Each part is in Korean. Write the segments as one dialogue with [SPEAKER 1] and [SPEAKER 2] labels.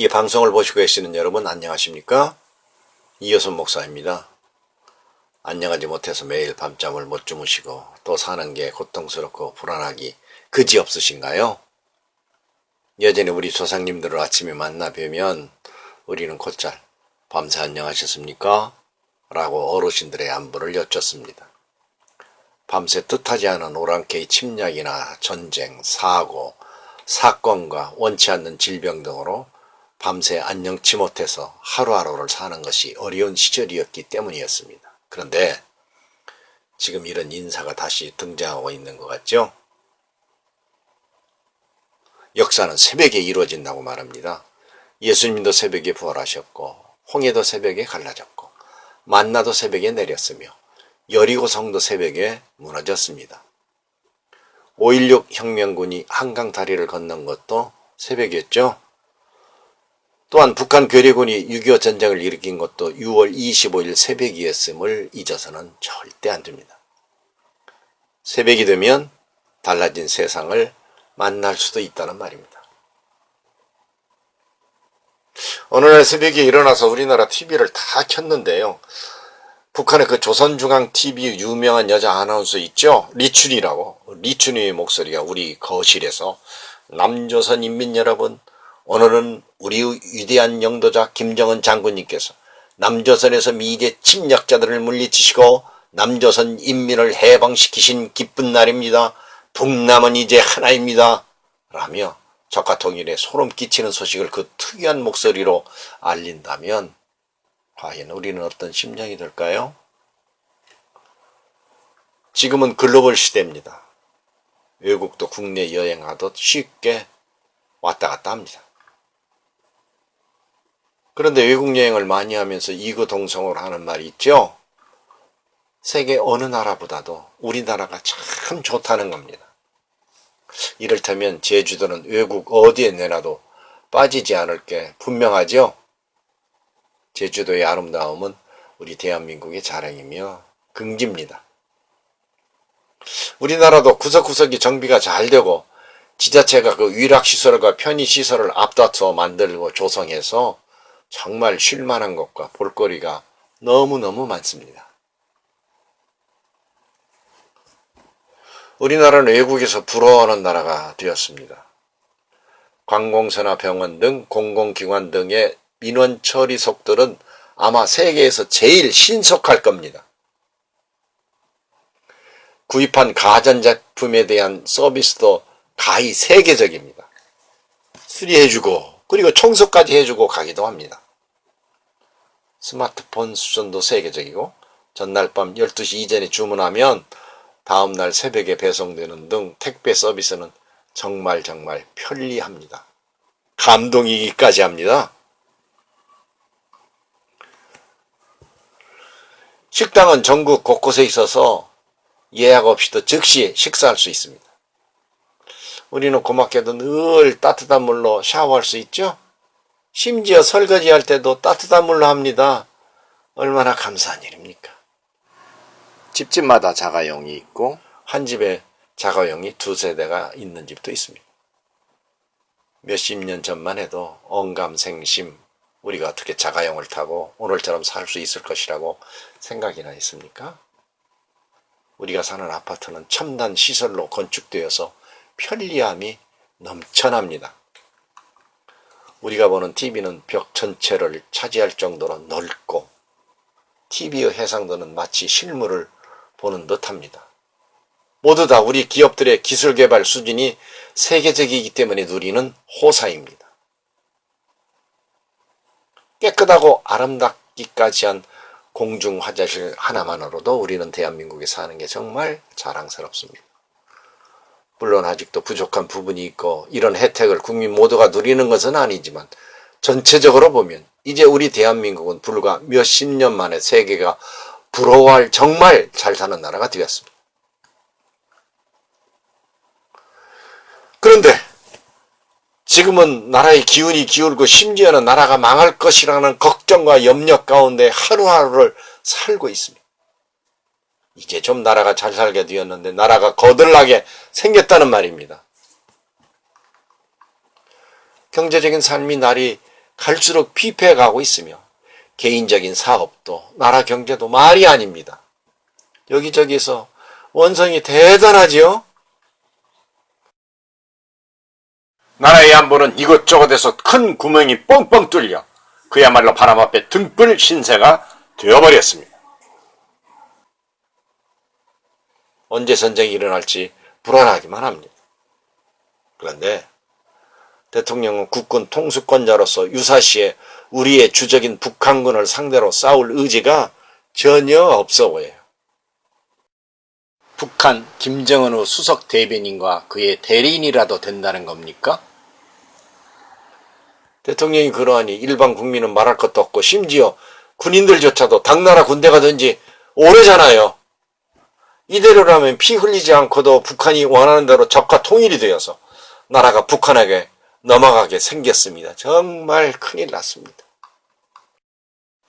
[SPEAKER 1] 이 방송을 보시고 계시는 여러분 안녕하십니까? 이효선 목사입니다. 안녕하지 못해서 매일 밤잠을 못 주무시고 또 사는 게 고통스럽고 불안하기 그지 없으신가요? 여전히 우리 조상님들을 아침에 만나 뵈면 우리는 곧잘 밤새 안녕하셨습니까? 라고 어르신들의 안부를 여쭙습니다. 밤새 뜻하지 않은 오랑캐의 침략이나 전쟁, 사고, 사건과 원치 않는 질병 등으로 밤새 안녕치 못해서 하루하루를 사는 것이 어려운 시절이었기 때문이었습니다. 그런데 지금 이런 인사가 다시 등장하고 있는 것 같죠? 역사는 새벽에 이루어진다고 말합니다. 예수님도 새벽에 부활하셨고 홍해도 새벽에 갈라졌고 만나도 새벽에 내렸으며 여리고 성도 새벽에 무너졌습니다. 5.16 혁명군이 한강 다리를 건넌 것도 새벽이었죠. 또한 북한 괴뢰군이 6.25 전쟁을 일으킨 것도 6월 25일 새벽이었음을 잊어서는 절대 안 됩니다. 새벽이 되면 달라진 세상을 만날 수도 있다는 말입니다. 어느 날 새벽에 일어나서 우리나라 TV를 다 켰는데요. 북한의 그 조선중앙TV 유명한 여자 아나운서 있죠? 리춘이라고. 리춘이의 목소리가 우리 거실에서 남조선 인민 여러분, 오늘은 우리 위대한 영도자 김정은 장군님께서 남조선에서 미제 침략자들을 물리치시고 남조선 인민을 해방시키신 기쁜 날입니다. 북남은 이제 하나입니다. 라며 적과 통일에 소름 끼치는 소식을 그 특이한 목소리로 알린다면 과연 우리는 어떤 심정이 들까요? 지금은 글로벌 시대입니다. 외국도 국내 여행하듯 쉽게 왔다 갔다 합니다. 그런데 외국 여행을 많이 하면서 이거동성으로 하는 말이 있죠? 세계 어느 나라보다도 우리나라가 참 좋다는 겁니다. 이를테면 제주도는 외국 어디에 내놔도 빠지지 않을 게 분명하죠? 제주도의 아름다움은 우리 대한민국의 자랑이며 긍지입니다. 우리나라도 구석구석이 정비가 잘 되고 지자체가 그 위락시설과 편의시설을 앞다투어 만들고 조성해서 정말 쉴 만한 것과 볼거리가 너무너무 많습니다. 우리나라는 외국에서 부러워하는 나라가 되었습니다. 관공서나 병원 등 공공기관 등의 민원 처리 속도는 아마 세계에서 제일 신속할 겁니다. 구입한 가전제품에 대한 서비스도 가히 세계적입니다. 수리해주고 그리고 청소까지 해주고 가기도 합니다. 스마트폰 수준도 세계적이고 전날 밤 12시 이전에 주문하면 다음날 새벽에 배송되는 등 택배 서비스는 정말 정말 편리합니다. 감동이기까지 합니다. 식당은 전국 곳곳에 있어서 예약 없이도 즉시 식사할 수 있습니다. 우리는 고맙게도 늘 따뜻한 물로 샤워할 수 있죠? 심지어 설거지 할 때도 따뜻한 물로 합니다. 얼마나 감사한 일입니까? 집집마다 자가용이 있고 한 집에 자가용이 두 세 대가 있는 집도 있습니다. 몇십 년 전만 해도 언감생심 우리가 어떻게 자가용을 타고 오늘처럼 살 수 있을 것이라고 생각이나 했습니까? 우리가 사는 아파트는 첨단 시설로 건축되어서 편리함이 넘쳐납니다. 우리가 보는 TV는 벽 전체를 차지할 정도로 넓고 TV의 해상도는 마치 실물을 보는 듯합니다. 모두 다 우리 기업들의 기술 개발 수준이 세계적이기 때문에 누리는 호사입니다. 깨끗하고 아름답기까지 한 공중 화장실 하나만으로도 우리는 대한민국에 사는 게 정말 자랑스럽습니다. 물론 아직도 부족한 부분이 있고 이런 혜택을 국민 모두가 누리는 것은 아니지만 전체적으로 보면 이제 우리 대한민국은 불과 몇십 년 만에 세계가 부러워할 정말 잘 사는 나라가 되었습니다. 그런데 지금은 나라의 기운이 기울고 심지어는 나라가 망할 것이라는 걱정과 염려 가운데 하루하루를 살고 있습니다. 이제 좀 나라가 잘 살게 되었는데 나라가 거들나게 생겼다는 말입니다. 경제적인 삶이 날이 갈수록 피폐해 가고 있으며 개인적인 사업도 나라 경제도 말이 아닙니다. 여기저기서 원성이 대단하지요? 나라의 안보는 이곳저곳에서 큰 구멍이 뻥뻥 뚫려 그야말로 바람 앞에 등불 신세가 되어버렸습니다. 언제 전쟁이 일어날지 불안하기만 합니다. 그런데 대통령은 국군 통수권자로서 유사시에 우리의 주적인 북한군을 상대로 싸울 의지가 전혀 없어 보여요. 북한 김정은 후 수석 대변인과 그의 대리인이라도 된다는 겁니까? 대통령이 그러하니 일반 국민은 말할 것도 없고 심지어 군인들조차도 당나라 군대가 된지 오래잖아요. 이대로라면 피 흘리지 않고도 북한이 원하는 대로 적과 통일이 되어서 나라가 북한에게 넘어가게 생겼습니다. 정말 큰일 났습니다.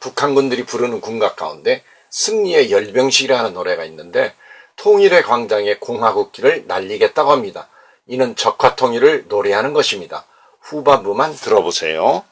[SPEAKER 1] 북한군들이 부르는 군가 가운데 승리의 열병식이라는 노래가 있는데 통일의 광장에 공화국기를 날리겠다고 합니다. 이는 적화 통일을 노래하는 것입니다. 후반부만 들어보세요.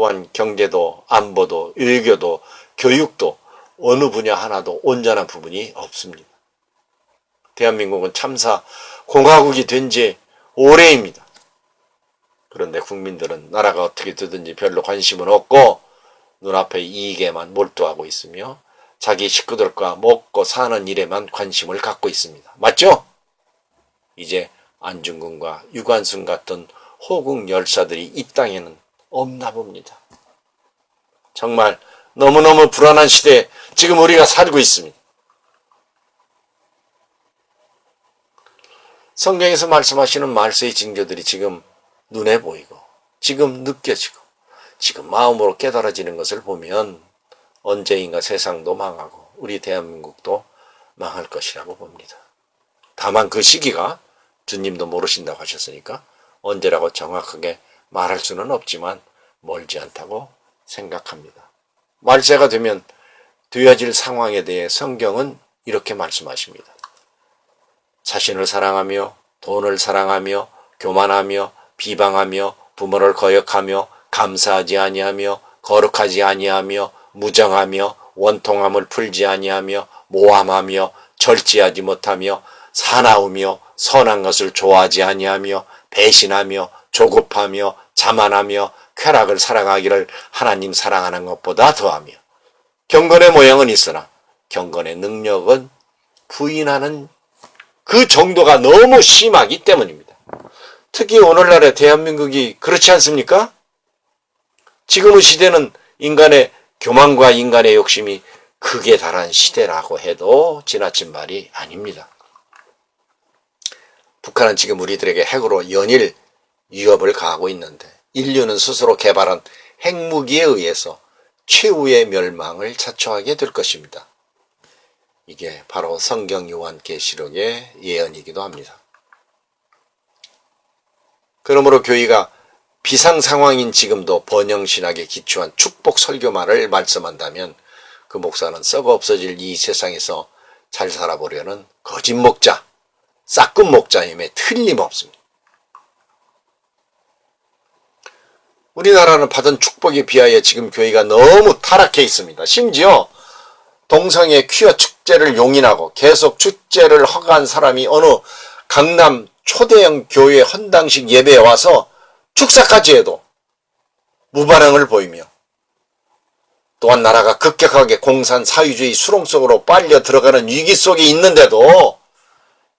[SPEAKER 1] 또한 경제도 안보도 외교도 교육도 어느 분야 하나도 온전한 부분이 없습니다. 대한민국은 참사 공화국이 된 지 오래입니다. 그런데 국민들은 나라가 어떻게 되든지 별로 관심은 없고 눈앞의 이익에만 몰두하고 있으며 자기 식구들과 먹고 사는 일에만 관심을 갖고 있습니다. 맞죠? 이제 안중근과 유관순 같은 호국 열사들이 이 땅에는 없나 봅니다. 정말 너무너무 불안한 시대에 지금 우리가 살고 있습니다. 성경에서 말씀하시는 말세의 징조들이 지금 눈에 보이고 지금 느껴지고 지금 마음으로 깨달아지는 것을 보면 언제인가 세상도 망하고 우리 대한민국도 망할 것이라고 봅니다. 다만 그 시기가 주님도 모르신다고 하셨으니까 언제라고 정확하게 말할 수는 없지만 멀지 않다고 생각합니다. 말세가 되면 되어질 상황에 대해 성경은 이렇게 말씀하십니다. 자신을 사랑하며 돈을 사랑하며 교만하며 비방하며 부모를 거역하며 감사하지 아니하며 거룩하지 아니하며 무정하며 원통함을 풀지 아니하며 모함하며 절제하지 못하며 사나우며 선한 것을 좋아하지 아니하며 배신하며 조급하며 자만하며 쾌락을 사랑하기를 하나님 사랑하는 것보다 더하며 경건의 모양은 있으나 경건의 능력은 부인하는 그 정도가 너무 심하기 때문입니다. 특히 오늘날의 대한민국이 그렇지 않습니까? 지금의 시대는 인간의 교만과 인간의 욕심이 극에 달한 시대라고 해도 지나친 말이 아닙니다. 북한은 지금 우리들에게 핵으로 연일 위협을 가하고 있는데 인류는 스스로 개발한 핵무기에 의해서 최후의 멸망을 자초하게 될 것입니다. 이게 바로 성경 요한계시록의 예언이기도 합니다. 그러므로 교회가 비상 상황인 지금도 번영 신학에 기초한 축복 설교만을 말씀한다면 그 목사는 썩어 없어질 이 세상에서 잘 살아보려는 거짓 목자, 싹금 목자임에 틀림없습니다. 우리나라는 받은 축복에 비하여 지금 교회가 너무 타락해 있습니다. 심지어 동성애 퀴어 축제를 용인하고 계속 축제를 허가한 사람이 어느 강남 초대형 교회 헌당식 예배에 와서 축사까지 해도 무반응을 보이며 또한 나라가 급격하게 공산 사회주의 수렁 속으로 빨려 들어가는 위기 속에 있는데도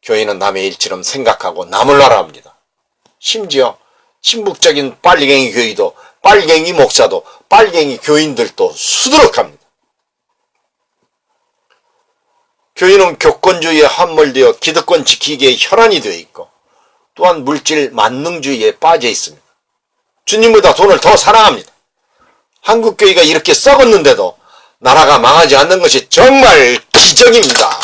[SPEAKER 1] 교회는 남의 일처럼 생각하고 남을 나라 합니다. 심지어 친북적인 빨갱이 교회도 빨갱이 목사도 빨갱이 교인들도 수두룩합니다. 교인은 교권주의에 함몰되어 기득권 지키기에 혈안이 되어 있고 또한 물질 만능주의에 빠져 있습니다. 주님보다 돈을 더 사랑합니다. 한국교회가 이렇게 썩었는데도 나라가 망하지 않는 것이 정말 기적입니다.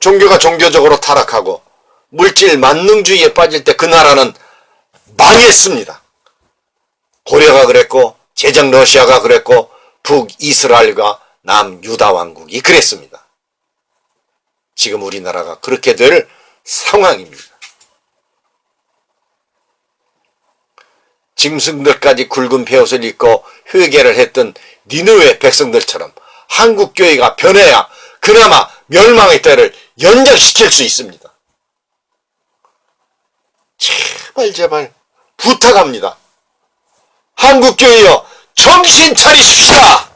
[SPEAKER 1] 종교가 종교적으로 타락하고 물질 만능주의에 빠질 때 그 나라는 망했습니다. 고려가 그랬고 제정 러시아가 그랬고 북이스라엘과 남유다 왕국이 그랬습니다. 지금 우리나라가 그렇게 될 상황입니다. 짐승들까지 굵은 베옷을 입고 회개를 했던 니느웨 백성들처럼 한국 교회가 변해야 그나마 멸망의 때를 연장시킬 수 있습니다. 제발 제발 부탁합니다. 한국 교회여 정신 차리십시다.